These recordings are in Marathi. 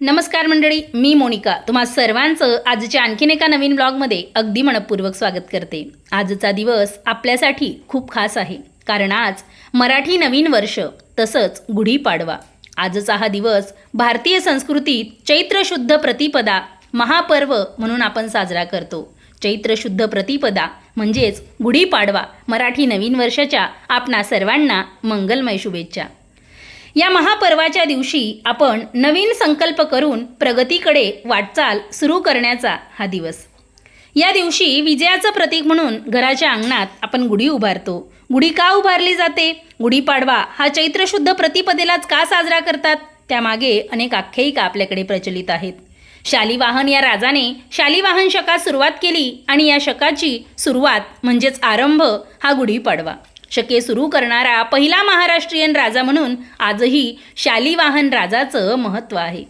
नमस्कार मंडळी मी मोनिका. तुम्हा सर्वांचं आजच्या आणखीन एका नवीन ब्लॉगमध्ये अगदी मनपूर्वक स्वागत करते. आजचा दिवस आपल्यासाठी खूप खास आहे. कारण आज मराठी नवीन वर्ष तसंच गुढीपाडवा आजचा हा दिवस भारतीय संस्कृतीत चैत्र शुद्ध प्रतिपदा महापर्व म्हणून आपण साजरा करतो. चैत्र शुद्ध प्रतिपदा म्हणजेच गुढीपाडवा मराठी नवीन वर्षाच्या आपणा सर्वांना मंगलमय शुभेच्छा. या महापर्वाच्या दिवशी आपण नवीन संकल्प करून प्रगतीकडे वाटचाल सुरू करण्याचा हा दिवस. या दिवशी विजयाचं प्रतीक म्हणून घराच्या अंगणात आपण गुढी उभारतो. गुढी का उभारली जाते? गुढीपाडवा हा चैत्रशुद्ध प्रतिपदेलाच का साजरा करतात? त्यामागे अनेक आख्यायिका आपल्याकडे प्रचलित आहेत. शालिवाहन या राजाने शालिवाहन शकात सुरुवात केली आणि या शकाची सुरुवात म्हणजेच आरंभ हा गुढीपाडवा शके सुरू करणारा पहिला महाराष्ट्रीयन राजा म्हणून आजही शालिवाहन राजाचं महत्त्व आहे.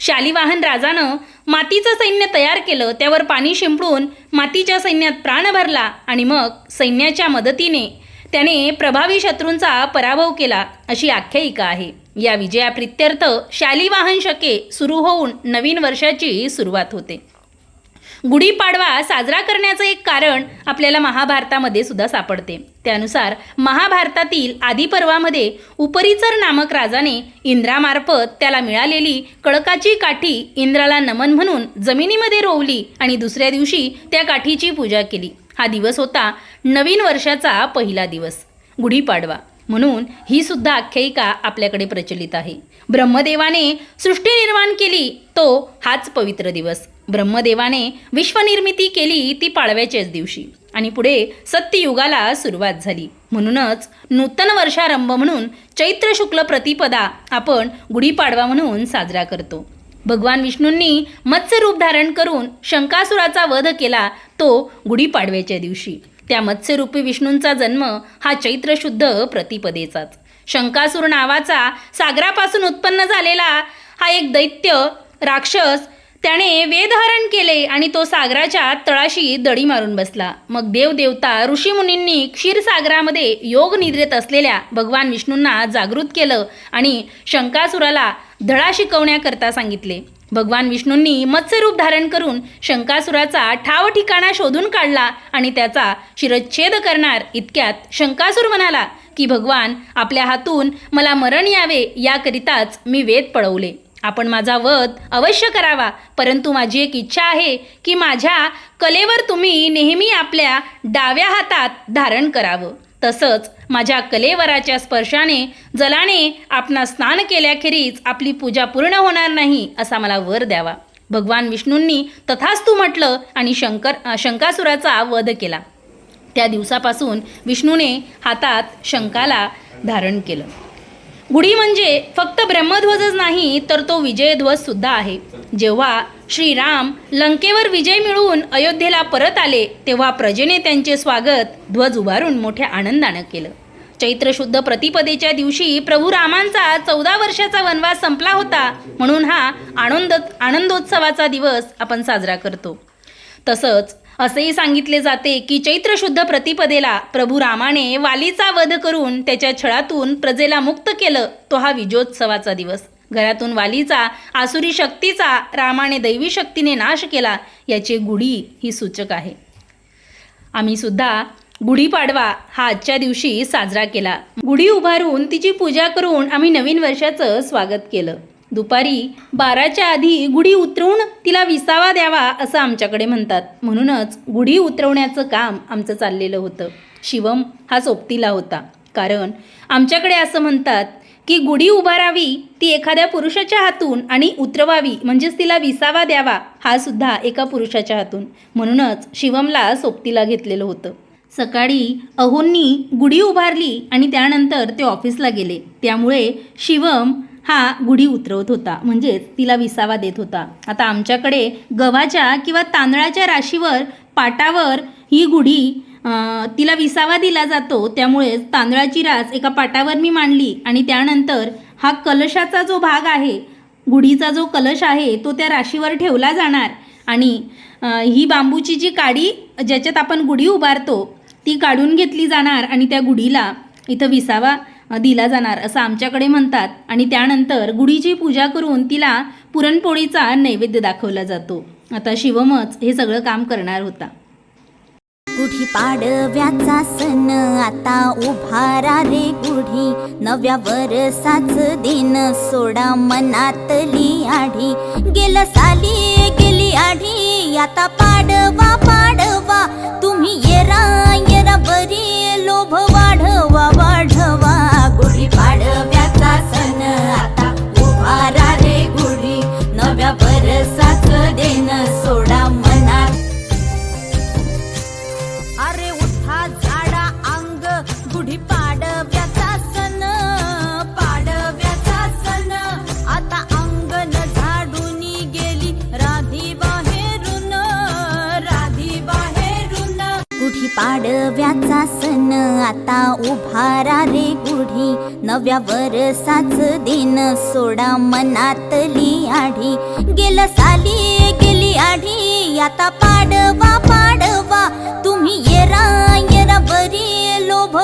शालिवाहन राजानं मातीचं सैन्य तयार केलं त्यावर पाणी शिंपडून मातीच्या सैन्यात प्राण भरला आणि मग सैन्याच्या मदतीने त्याने प्रभावी शत्रूंचा पराभव केला अशी आख्यायिका आहे. या विजयाप्रित्यर्थ शालिवाहन शके सुरू होऊन नवीन वर्षाची सुरुवात होते. गुढीपाडवा साजरा करण्याचं एक कारण आपल्याला महाभारतामध्ये सुद्धा सापडते. त्यानुसार महाभारतातील आदिपर्वामध्ये उपरिचर नामक राजाने इंद्रामार्फत त्याला मिळालेली कळकाची काठी इंद्राला नमन म्हणून जमिनीमध्ये रोवली आणि दुसऱ्या दिवशी त्या काठीची पूजा केली. हा दिवस होता नवीन वर्षाचा पहिला दिवस गुढीपाडवा. म्हणून ही सुद्धा आख्यायिका आपल्याकडे प्रचलित आहे. ब्रह्मदेवाने सृष्टी निर्माण केली तो हाच पवित्र दिवस. ब्रह्मदेवाने विश्वनिर्मिती केली ती पाळव्याच्याच दिवशी. आणि पुढे सत्ययुगाला सुरुवात झाली. म्हणूनच नूतन वर्षारंभ म्हणून चैत्र शुक्ल प्रतिपदा आपण गुढीपाडवा म्हणून साजरा करतो. भगवान विष्णूंनी मत्स्य रूप धारण करून शंकासुराचा वध केला तो गुढीपाडव्याच्या दिवशी. त्या मत्स्यरूपी विष्णूंचा जन्म हा चैत्र शुद्ध प्रतिपदेचाच. शंकासूर नावाचा सागरापासून उत्पन्न झालेला हा एक दैत्य राक्षस त्याने वेदहरण केले आणि तो सागराच्या तळाशी दडी मारून बसला. मग देवदेवता ऋषीमुनींनी क्षीरसागरामध्ये योग निद्रेत असलेल्या भगवान विष्णूंना जागृत केलं आणि शंकासुराला धडा शिकवण्याकरता सांगितले. भगवान विष्णूंनी मत्स्यरूप धारण करून शंकासुराचा ठाव ठिकाणा शोधून काढला आणि त्याचा शिरच्छेद करणार इतक्यात शंकासूर म्हणाला की भगवान आपल्या हातून मला मरण यावे याकरिताच मी वेद पळवले आपण माझा वध अवश्य करावा परंतु माझी एक इच्छा आहे की माझ्या कलेवर तुम्ही नेहमी आपल्या डाव्या हातात धारण करावं. तसंच माझ्या कलेवराच्या स्पर्शाने जलाने आपणा स्नान केल्याखेरीज आपली पूजा पूर्ण होणार नाही असा मला वर द्यावा. भगवान विष्णूंनी तथास्तू म्हटलं आणि शंकर शंकासुराचा वध केला. त्या दिवसापासून विष्णूने हातात शंकाला धारण केलं. गुढी म्हणजे फक्त ब्रह्मध्वजच नाही तर तो विजयध्वज सुद्धा आहे. जेव्हा श्रीराम लंकेवर विजय मिळवून अयोध्येला परत आले तेव्हा प्रजेने त्यांचे स्वागत ध्वज उभारून मोठ्या आनंदानं केलं. चैत्र शुद्ध प्रतिपदेच्या दिवशी प्रभू रामांचा चौदा वर्षाचा वनवास संपला होता म्हणून हा आनंद आनंदोत्सवाचा दिवस आपण साजरा करतो. तसंच असेही सांगितले जाते की चैत्र शुद्ध प्रतिपदेला प्रभू रामाने वालीचा वध करून त्याच्या छळातून प्रजेला मुक्त केलं. तो हा विजयोत्सवाचा दिवस. घरातून वालीचा आसुरी शक्तीचा रामाने दैवी शक्तीने नाश केला याची गुढी ही सूचक आहे. आम्ही सुद्धा गुढीपाडवा हा आजच्या दिवशी साजरा केला. गुढी उभारून तिची पूजा करून आम्ही नवीन वर्षाचं स्वागत केलं. दुपारी बाराच्या आधी गुढी उतरवून तिला विसावा द्यावा असं आमच्याकडे म्हणतात. म्हणूनच गुढी उतरवण्याचं काम आमचं चाललेलं होतं. शिवम हा सोबतीला होता. कारण आमच्याकडे असं म्हणतात की गुढी उभारावी ती एखाद्या पुरुषाच्या हातून आणि उतरवावी म्हणजेच तिला विसावा द्यावा हा सुद्धा एका पुरुषाच्या हातून. म्हणूनच शिवमला सोबतीला घेतलेलं होतं. सकाळी अहोंनी गुढी उभारली आणि त्यानंतर ते ऑफिसला गेले. त्यामुळे शिवम हा गुढी उतरवत होता. म्हणजेच तिला विसावा देत होता. आता आमच्याकडे गव्हाच्या किंवा तांदळाच्या राशीवर पाटावर ही गुढी तिला विसावा दिला जातो. त्यामुळे तांदळाची रास एका पाटावर मी मांडली आणि त्यानंतर हा कलशाचा जो भाग आहे गुढीचा जो कलश आहे तो त्या राशीवर ठेवला जाणार. आणि ही बांबूची जी काडी ज्याच्यात आपण गुढी उभारतो ती काढून घेतली जाणार आणि त्या गुढीला इथं विसावा दिला जाणार असं आमच्याकडे म्हणतात. आणि त्यानंतर गुढीची पूजा करून तिला पुरणपोळीचा नैवेद्य दाखवला जातो. आता शिवमच हे सगळं काम करणार होता. गुढी पाडव्याचा सण आता उभारा रे गुढी. नव्या वरसाच दिन सोडा मनातली आढी. गेलं साली गेली आढी आता पाडवा पाडवा तुम्ही येरा पाडव्याचा सण आता उभारा रे गुढी नव्या वरसाच दिन सोडा मनातली आढी. गेल साली गेली आढी आता पाडवा पाडवा. तुम्ही येरा येरा बरी लोभ